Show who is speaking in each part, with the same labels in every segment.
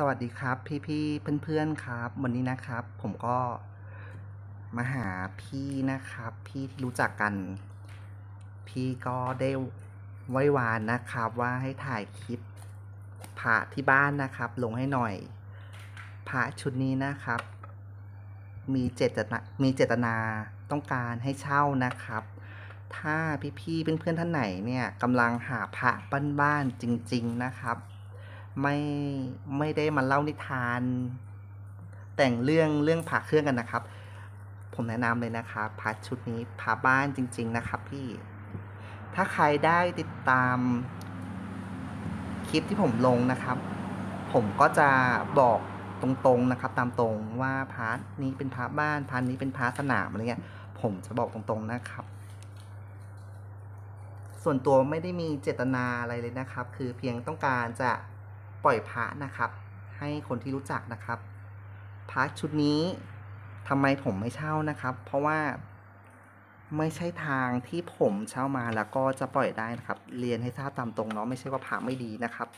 Speaker 1: สวัสดีครับ พี่ๆเพื่อนๆครับ วันนี้นะครับ ผมก็มาหาพี่นะครับ พี่ที่รู้จักกัน พี่ก็ได้ไว้วานนะครับ ว่าให้ถ่ายคลิปพระที่บ้านนะครับ ลงให้หน่อยพระชุดนี้นะครับ มีเจตนามีเจตนาต้องการให้เช่านะครับ ถ้าพี่ๆเพื่อนๆท่านไหนเนี่ยกำลังหาพระบ้านๆจริง ๆนะครับ ไม่ไม่ได้มาเล่านิทาน แต่งเรื่องเรื่องผ่าเครื่องกันนะครับ ผมแนะนำเลยนะครับพาชุดนี้พาบ้านจริง ๆ นะครับพี่ ถ้าใครได้ติดตามคลิปที่ผมลงนะครับ ผมก็จะบอกตรงๆนะครับ ตามตรงว่าพาร์ทนี้เป็นพาร์ทบ้านพาร์ทนี้เป็นพาร์ทสนามอะไรเงี้ยผมจะบอกตรงๆนะครับ ส่วนตัวไม่ได้มีเจตนาอะไรเลยนะครับ คือเพียงต้องการจะ ปล่อยพระนะครับ ให้คนที่รู้จักนะครับพระชุดนี้ทำไมผมไม่เช่านะครับ เพราะว่าไม่ใช่ทางที่ผมเช่ามาแล้วก็จะปล่อยได้นะครับ เรียนให้ทราบตามตรงเนาะไม่ใช่ว่าพระไม่ดีนะครับ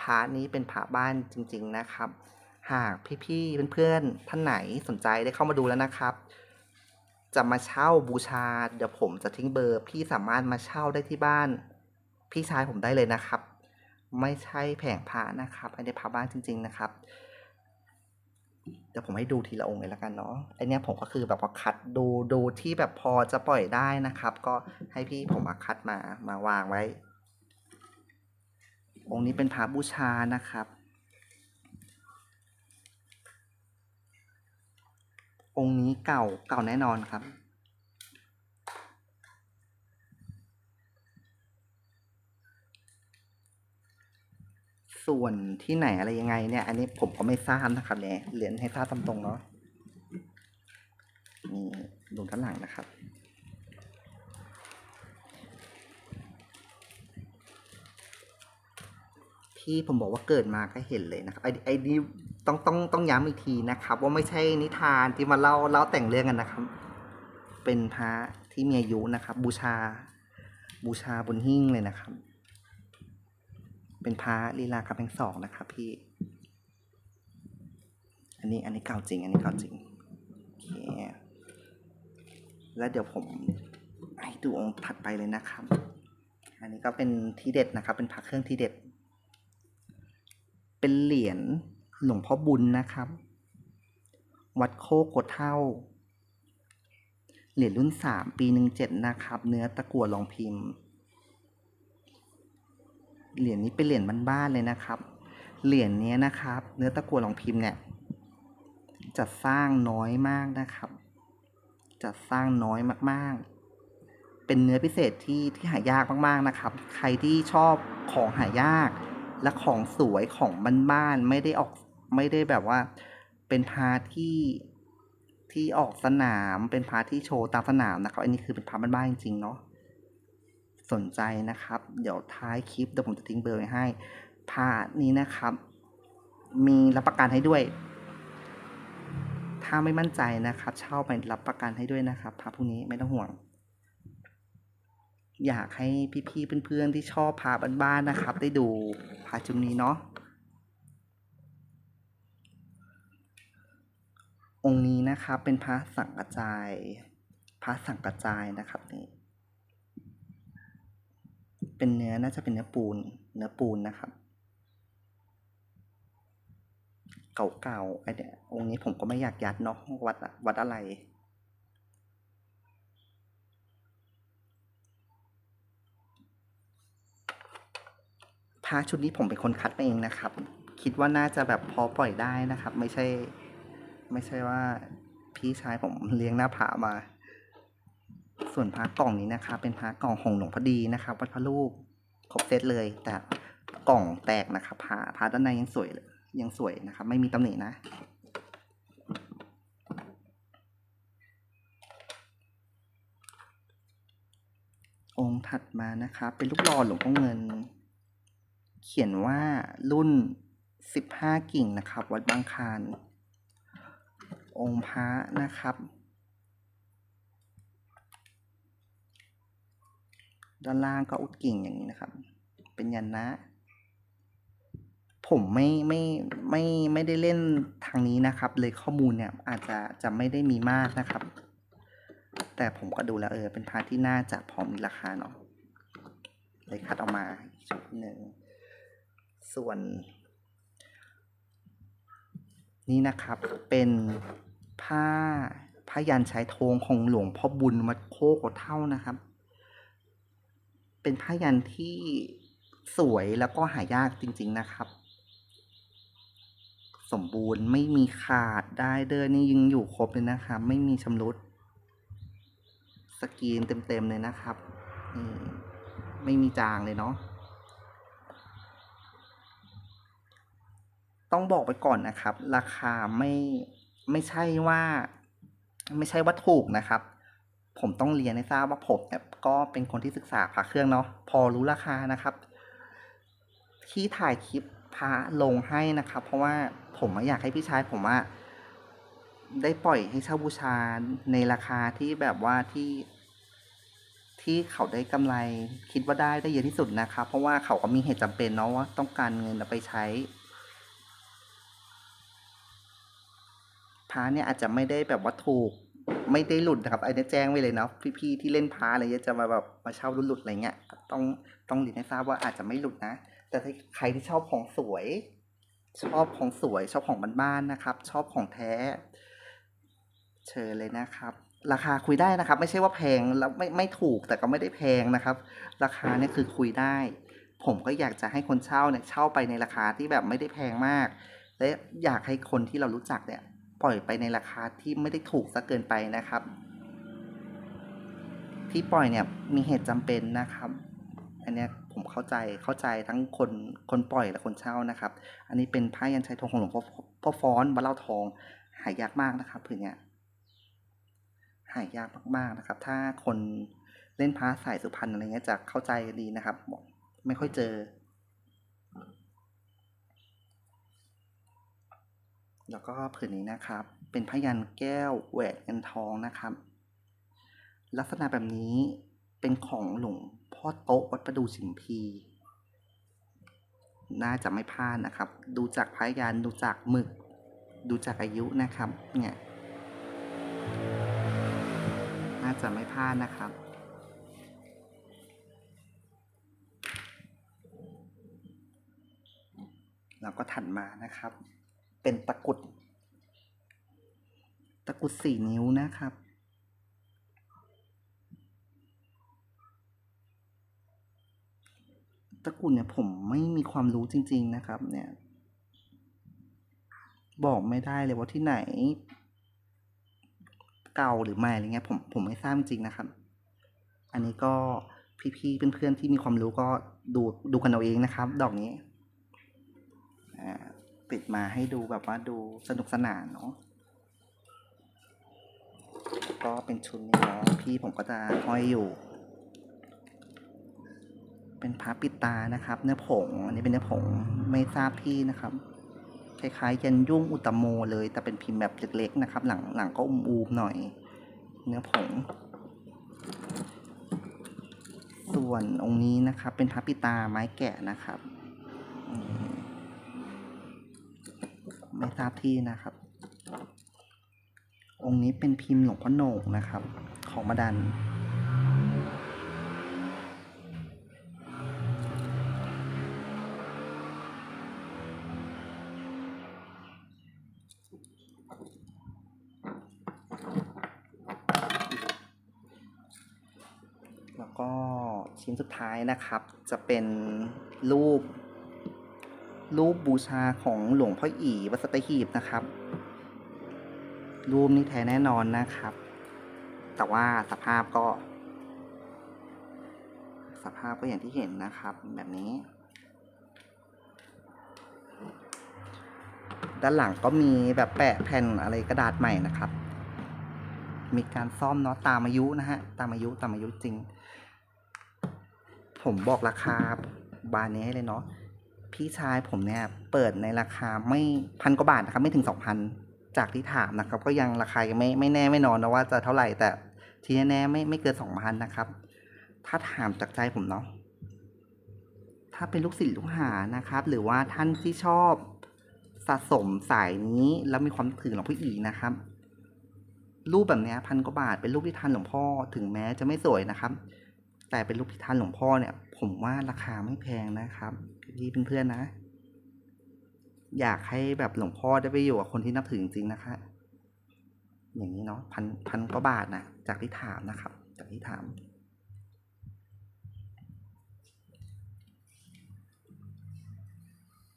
Speaker 1: พระนี้เป็นพระบ้านจริง ๆนะครับ หากพี่ๆเพื่อนๆท่านไหนสนใจได้เข้ามาดูแล้วนะครับ จะมาเช่าบูชา เดี๋ยวผมจะทิ้งเบอร์ พี่สามารถมาเช่าได้ที่บ้าน พี่ชายผมได้เลยนะครับ ไม่ใช่แผงพระนะครับ อันนี้พระบ้านจริง ๆนะครับเดี๋ยวผมให้ดูทีละองค์เลยแล้วกันเนาะไอเนี้ยผมก็คือแบบว่าคัดดูดูที่แบบพอจะปล่อยได้นะครับ ก็ให้พี่ผมมาคัดมามาวางไว้ องค์นี้เป็นพระบูชานะครับ องค์นี้เก่าเก่าแน่นอนครับ ส่วนที่ไหนอะไรยังไงเนี่ย อันนี้ผมก็ไม่ทราบนะครับเนี่ยเรียนให้ทราบตามตรงเนาะนี่ดูด้านหลังนะครับที่ผมบอกว่าเกิดมาก็เห็นเลยนะครับไอ้ไอ้นี่ต้องต้องต้องย้ำอีกทีนะครับ ว่าไม่ใช่นิทานที่มาเล่าเล่าแต่งเรื่องกันนะครับ เป็นพระที่มีอายุนะครับ บูชา บูชาบนหิ้งเลยนะครับ เป็นพระลีลากำแพงสองนะครับพี่ อันนี้อันนี้เก่าจริง อันนี้เก่าจริงโอเคแล้วเดี๋ยวผมให้ดูองค์ถัดไปเลยนะครับ อันนี้ก็เป็นที่เด็ดนะครับ เป็นพระเครื่องที่เด็ด เป็นเหรียญหลวงพ่อบุญนะครับ วัดโคกโกดเท่า เหรียญรุ่นสามปีหนึ่งเจ็ดนะครับ เนื้อตะกั่วรองพิมพ์ เหรียญนี้เป็นเหรียญบ้านๆเลยนะครับ เหรียญนี้นะครับ เนื้อตะกั่วรองพิมพ์เนี่ยจะสร้างน้อยมากนะครับจะสร้างน้อยมากๆ เป็นเนื้อพิเศษที่ที่หายากมากๆนะครับ ใครที่ชอบของหายาก และของสวยของบ้านๆไม่ได้ออกไม่ได้แบบว่า เป็นพาที่ที่ออกสนามเป็นพาที่โชว์ตามสนามนะครับ อันนี้คือเป็นพาบ้านๆจริงๆเนาะ สนใจนะครับ เดี๋ยวท้ายคลิปเดี๋ยวผมจะทิ้งเบอร์ไว้ให้พานี้นะครับ มีรับประกันให้ด้วย ถ้าไม่มั่นใจนะครับ เช่าไปรับประกันให้ด้วยนะครับพาพวกนี้ไม่ต้องห่วง อยากให้พี่ๆเพื่อนๆที่ชอบพาบ้านๆนะครับ ได้ดูพาชุดนี้เนาะองค์นี้นะครับเป็นพระสังกระจาย พระสังกระจายนะครับนี่ เป็นเนื้อน่าจะเป็นเนื้อปูน เนื้อปูนนะครับ เก่าๆไอเดียองค์นี้ผมก็ไม่อยากยัดเนาะวัดวัดอะไรพระชุดนี้ผมเป็นคนคัดมาเองนะครับ คิดว่าน่าจะแบบพอปล่อยได้นะครับ ไม่ใช่ ไม่ใช่ว่าพี่ชายผมเลี้ยงหน้าผามา ส่วนพระกล่องนี้นะครับเป็นพระกล่องของหลวงพอดีนะครับวัดพระลูกครบเซตเลย แต่กล่องแตกนะครับพระพระด้านในยังสวยเลยยังสวยนะครับ ไม่มีตำหนินะองค์ถัดมานะครับเป็นลูกหล่อหลวงพ่อเงิน เขียนว่ารุ่นสิบห้ากิ่งนะครับ วัดบางคานองค์พระนะครับ ด้านล่างก็อุดกิ่งอย่างนี้นะครับ เป็นยันนะ ผมไม่ไม่ไม่ไม่ได้เล่นทางนี้นะครับ เลยข้อมูลเนี่ยอาจจะจะไม่ได้มีมากนะครับ แต่ผมก็ดูแล้วเออเป็นพาร์ทที่น่าจะพอมีราคาเนาะเลยคัดออกมาอีกชุดหนึ่ง ส่วน นี่นะครับเป็นผ้าผ้ายันชายโทงของหลวงพ่อบุญวัดโคกเท่านะครับ เป็นผ้ายันที่สวยแล้วก็หายากจริง ๆนะครับ สมบูรณ์ไม่มีขาดได้เดินนี่ยังอยู่ครบเลยนะครับ ไม่มีชำรุด สกรีนเต็มๆเลยนะครับไม่มีจางเลยเนาะต้องบอกไปก่อนนะครับ ราคาไม่ไม่ใช่ว่า ไม่ใช่ว่าถูกนะครับ ผมต้องเรียนให้ทราบว่าผมเนี่ยก็เป็นคนที่ศึกษาพระเครื่องเนาะพอรู้ราคานะครับ ที่ถ่ายคลิปพระลงให้นะครับ เพราะว่าผมอยากให้พี่ชายผมว่าได้ปล่อยให้เช่าบูชาในราคาที่แบบว่าที่ที่เขาได้กำไรคิดว่าได้ได้เยอะที่สุดนะครับ เพราะว่าเขาก็มีเหตุจำเป็นเนาะว่าต้องการเงินไปใช้พระเนี่ยอาจจะไม่ได้แบบว่าถูก ไม่ได้หลุดนะครับไอ้นี่แจ้งไว้เลยเนาะพี่ๆที่เล่นพระอะไรเงี้ยจะมาแบบมาเช่าหลุดๆอะไรเงี้ยต้องต้องเรียนให้ทราบว่าอาจจะไม่หลุดนะ แต่ถ้าใครที่ชอบของสวย ชอบของสวยชอบของบ้านๆนะครับ ชอบของแท้ เชิญเลยนะครับ ราคาคุยได้นะครับ ไม่ใช่ว่าแพงแล้วไม่ไม่ถูกแต่ก็ไม่ได้แพงนะครับ ราคาเนี่ยคือคุยได้ ผมก็อยากจะให้คนเช่าเนี่ยเช่าไปในราคาที่แบบไม่ได้แพงมาก และอยากให้คนที่เรารู้จักเนี่ย ปล่อยไปในราคาที่ไม่ได้ถูกซะเกินไปนะครับ ที่ปล่อยเนี่ยมีเหตุจำเป็นนะครับ อันนี้ผมเข้าใจเข้าใจทั้งคนคนปล่อยและคนเช่านะครับ อันนี้เป็นผ้ายันชัยทองของหลวงพ่อพ่อฟ้อนวัดเล่าทองหายากมากนะครับผืนเนี้ยหายากมากๆนะครับ ถ้าคนเล่นพระสายสุพรรณอะไรเงี้ยจะเข้าใจกันดีนะครับ ไม่ค่อยเจอ แล้วก็ผืนนี้นะครับ เป็นพยันแก้วแหวนเงินทองนะครับ ลักษณะแบบนี้เป็นของหลวงพ่อโต๊ะวัดประดูชิมพี น่าจะไม่พลาดนะครับ ดูจากพยันดูจากหมึก ดูจากอายุนะครับ เนี่ย น่าจะไม่พลาดนะครับแล้วก็ถัดมานะครับ เป็นตะกุด ตะกุดสี่นิ้วนะครับ ตะกุดเนี่ยผมไม่มีความรู้จริง ๆนะครับ เนี่ย บอกไม่ได้เลยว่าที่ไหน เก่าหรือใหม่อะไรเงี้ยผมผมไม่ทราบจริงๆนะครับ อันนี้ก็พี่ๆเพื่อนๆที่มีความรู้ก็ดูดูกันเอาเองนะครับ ดอกนี้อ่า ติดมาให้ดูแบบว่าดูสนุกสนานเนาะก็เป็นชุดนี้เนาะพี่ผมก็จะห้อยอยู่ เป็นพระปิดตานะครับ เนื้อผงอันนี้เป็นเนื้อผงไม่ทราบที่นะครับคล้ายๆยันยุ่งอุตโมเลย แต่เป็นพิมพ์แบบเล็กๆนะครับ หลังหลังก็อุ้มๆหน่อย เนื้อผง ส่วนองค์นี้นะครับ เป็นพระปิตาไม้แกะนะครับอืม ไม่ทราบที่นะครับ องค์นี้เป็นพิมพ์หลวงพ่อโหน่งนะครับ ของมาดัน แล้วก็ชิ้นสุดท้ายนะครับ จะเป็นรูป รูปบูชาของหลวงพ่ออีวัดสตหีบนะครับ รูปนี้แท้แน่นอนนะครับ แต่ว่าสภาพก็ สภาพก็อย่างที่เห็นนะครับ แบบนี้ ด้านหลังก็มีแบบแปะแผ่นอะไรกระดาษใหม่นะครับ มีการซ่อมเนาะตามอายุนะฮะ ตามอายุตามอายุจริง ผมบอกราคาบานนี้ให้เลยเนาะ พี่ชายผมเนี่ยเปิดในราคาไม่พันกว่าบาทนะครับ ไม่ถึงสองพันจากที่ถามนะครับ ก็ยังราคายังไม่ไม่แน่ไม่นอนนะว่าจะเท่าไหร่แต่ที่แน่ๆไม่ไม่เกินสองพันนะครับ ถ้าถามจากใจผมเนาะถ้าเป็นลูกศิษย์ลูกหานะครับ หรือว่าท่านที่ชอบสะสมสายนี้แล้วมีความถึงหลวงพ่ออีนะครับ รูปแบบนี้พันกว่าบาทเป็นรูปที่ทันหลวงพ่อถึงแม้จะไม่สวยนะครับ แต่เป็นรูปที่ทันหลวงพ่อเนี่ย ผมว่าราคาไม่แพงนะครับพี่เพื่อนๆนะ อยากให้แบบหลวงพ่อได้ไปอยู่กับคนที่นับถือจริงๆนะคะ อย่างนี้เนาะพันพันกว่าบาทนะจากที่ถามนะครับ จากที่ถาม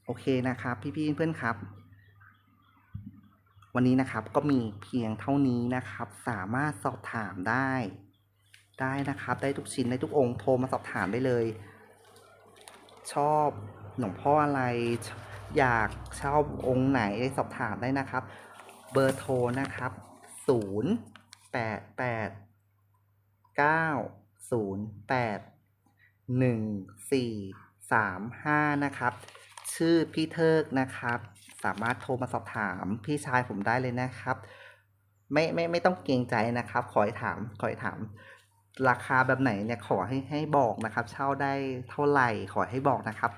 Speaker 1: โอเคนะครับ พี่ๆเพื่อนครับ วันนี้นะครับก็มีเพียงเท่านี้นะครับ สามารถสอบถามได้ ได้นะครับ ได้ทุกชิ้นได้ทุกองค์โทรมาสอบถามได้เลย ชอบหลวงพ่ออะไร อยากเช่าองค์ไหนสอบถามได้นะครับ เบอร์โทรนะครับศูนย์แปดแปดเก้าศูนย์แปดหนึ่งสี่สามห้านะครับชื่อพี่เทิกนะครับ สามารถโทรมาสอบถามพี่ชายผมได้เลยนะครับ ไม่ไม่ไม่ต้องเกรงใจนะครับ ขอให้ถามขอให้ถาม ราคาแบบไหนเนี่ยขอให้ให้บอกนะครับ เช่าได้เท่าไหร่ขอให้บอกนะครับ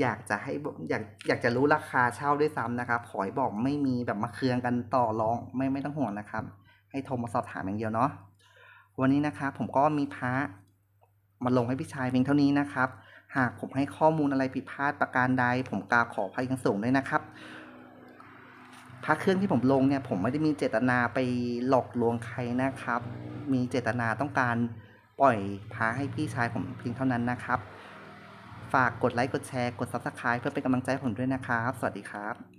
Speaker 1: อยากจะให้บอกอยากอยากจะรู้ราคาเช่าด้วยซ้ำนะครับ ขอให้บอกไม่มีแบบมาเคืองกันต่อรองไม่ไม่ต้องห่วงนะครับ ให้โทรมาสอบถามอย่างเดียวเนาะวันนี้นะครับผมก็มีพระมาลงให้พี่ชายเพียงเท่านี้นะครับ หากผมให้ข้อมูลอะไรผิดพลาดประการใด ผมกราบขออภัยอย่างสูงด้วยนะครับ พระเครื่องที่ผมลงเนี่ยผมไม่ได้มีเจตนาไปหลอกลวงใครนะครับ มีเจตนาต้องการปล่อยพระให้พี่ชายผมเพียงเท่านั้นนะครับ ฝากกดไลค์กดแชร์กด subscribe เพื่อเป็นกำลังใจผมด้วยนะครับ สวัสดีครับ